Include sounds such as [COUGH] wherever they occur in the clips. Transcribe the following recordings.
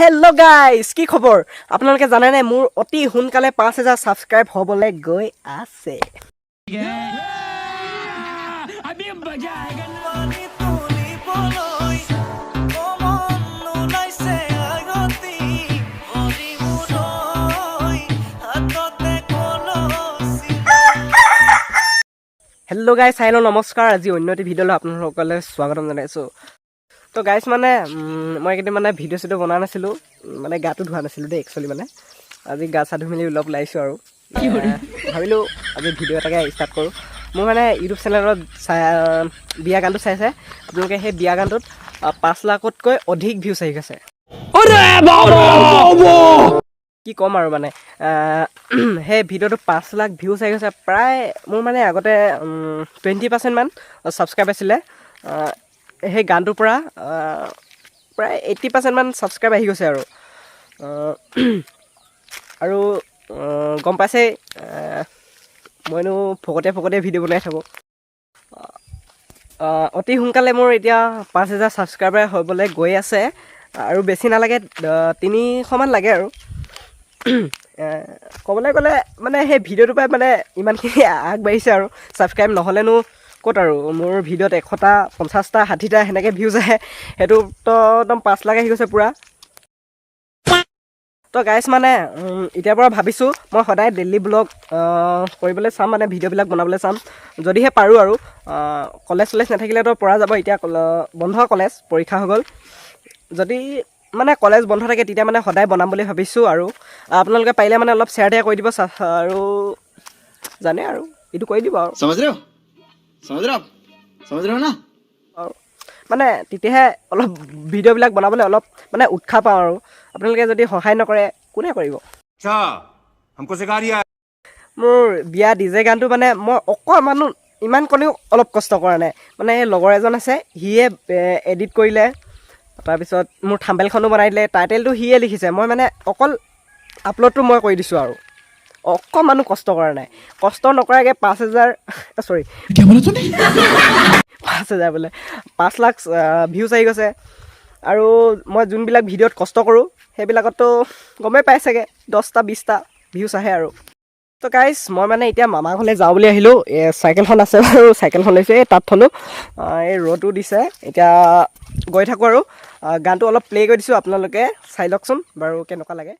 Hello guys কি খবৰ? আপোনালোকে জানেনে মোৰ অতি সোনকালে পাঁচ হেজাৰ ছাবস্ক্ৰাইব হ'বলৈ গৈ আছে। হেল্ল' গাইজ চাই লওঁ নমস্কাৰ। আজি অন্য এটি ভিডিঅ'লৈ আপোনালোকলৈ স্বাগতম জনাইছোঁ। তো গাইজ মানে মই এইকেইদিন মানে ভিডিঅ' চিডিঅ' বনা নাছিলোঁ মানে গাটো ধোৱা নাছিলোঁ দেই একচুৱেলি মানে। আজি গা চা ধুই মেলি অলপ ওলাইছোঁ আৰু। ভাবিলোঁ আজি ভিডিঅ' এটাকে ষ্টাৰ্ট কৰোঁ। মোৰ মানে ইউটিউব চেনেলত চাই বিয়া গানটো চাইছে। আপোনালোকে সেই বিয়া গানটোত পাঁচ লাখতকৈ অধিক ভিউজ আহি গৈছে। কি ক'ম আৰু মানে [CLEARS THROAT] সেই ভিডিঅ'টো পাঁচ লাখ ভিউজ আহি গৈছে। প্ৰায় মোৰ মানে আগতে টুৱেণ্টি পাৰ্চেণ্টমান ছাবস্ক্ৰাইব আছিলে। সেই গানটোৰ পৰা প্ৰায় এইট্টি পাৰ্চেণ্টমান ছাবস্ক্ৰাইব আহি গৈছে আৰু। আৰু গম পাইছেই মইনো ফকতে ফকতে ভিডিঅ' বনাই থাকোঁ। অতি সোনকালে মোৰ এতিয়া পাঁচ হেজাৰ ছাবস্ক্ৰাইবাৰ হ'বলৈ গৈ আছে। আৰু বেছি নালাগে তিনিশমান লাগে আৰু। ক'বলৈ গ'লে মানে সেই ভিডিঅ'টোৰ পৰাই মানে ইমানখিনি আগবাঢ়িছে আৰু। ছাবস্ক্ৰাইব নহ'লেনো ক'ত আৰু? মোৰ ভিডিঅ'ত এশটা পঞ্চাছটা ষাঠিটা সেনেকৈ ভিউজ আহে। সেইটোতো একদম পাঁচ লাখ আহি গৈছে পূৰা। তো গাইজ মানে এতিয়াৰ পৰা ভাবিছোঁ মই সদায় ডেইলি ব্লগ কৰিবলৈ চাম মানে ভিডিঅ'বিলাক বনাবলৈ চাম। যদিহে পাৰোঁ আৰু কলেজ চলেজ নাথাকিলেতো পৰা যাব এতিয়া বন্ধ কলেজ পৰীক্ষা হৈ গ'ল। যদি মানে কলেজ বন্ধ থাকে তেতিয়া মানে সদায় বনাম বুলি ভাবিছোঁ আৰু। আপোনালোকে পাৰিলে মানে অলপ শ্বেয়াৰ টেয়াৰ কৰি দিব আৰু জানে আৰু এইটো কৰি দিব আৰু। समझ रहे हो समझ रहे हो आप समझ रहे हो ना আৰু মানে তেতিয়াহে অলপ ভিডিঅ'বিলাক বনাবলৈ অলপ মানে উৎসাহ পাওঁ আৰু আপোনালোকে যদি সহায় নকৰে কোনে কৰিব अच्छा हमको सिखा रिया है মোৰ বিয়া ডিজে গানটো মানে মই অকণমানো ইমান কণেও অলপ কষ্ট কৰা নাই মানে এই লগৰ এজন আছে সিয়ে এডিট কৰিলে তাৰপিছত মোৰ থাম্বেলখনো বনাই দিলে টাইটেলটো সিয়ে লিখিছে মই মানে অকল আপলোডটো মই কৰি দিছোঁ আৰু অকণমানো কষ্ট কৰা নাই কষ্ট নকৰাকৈ পাঁচ হেজাৰ চৰি পাঁচ হেজাৰ বোলে। পাঁচ লাখ ভিউজ আহি গৈছে। আৰু মই যোনবিলাক ভিডিঅ'ত কষ্ট কৰোঁ সেইবিলাকততো গমেই পাই চাগে। দহটা বিছটা ভিউজ আহে আৰু। তো গাইজ মই মানে এতিয়া মামা ঘৰলৈ যাওঁ বুলি আহিলোঁ। এই চাইকেলখন আছে বাৰু চাইকেলখন লৈছোঁ। এই তাত থলোঁ। এই ৰ'দো দিছে। এতিয়া গৈ থাকোঁ আৰু। গানটো অলপ প্লে' কৰি দিছোঁ আপোনালোকে। চাই লওকচোন বাৰু কেনেকুৱা লাগে।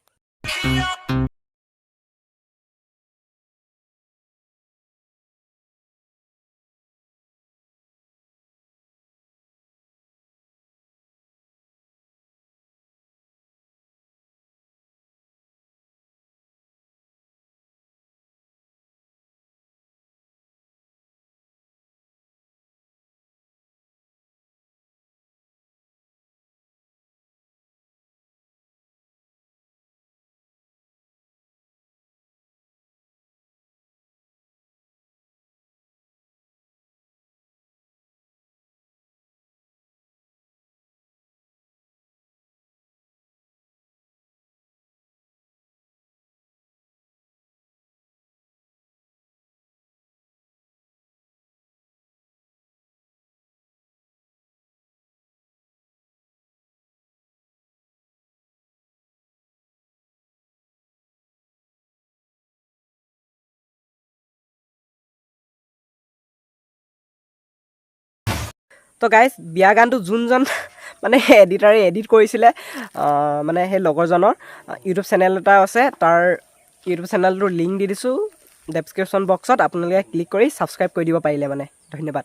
তো গাইজ বিয়া গানটো যোনজন [LAUGHS] মানে এডিটাৰে এডিট কৰিছিলে মানে সেই লগৰজনৰ ইউটিউব চেনেল এটা আছে তাৰ ইউটিউব চেনেলটোৰ লিংক দি দিছোঁ ডেছক্ৰিপশ্যন বক্সত আপোনালোকে ক্লিক কৰি ছাবস্ক্ৰাইব কৰি দিব পাৰিলে মানে। ধন্যবাদ।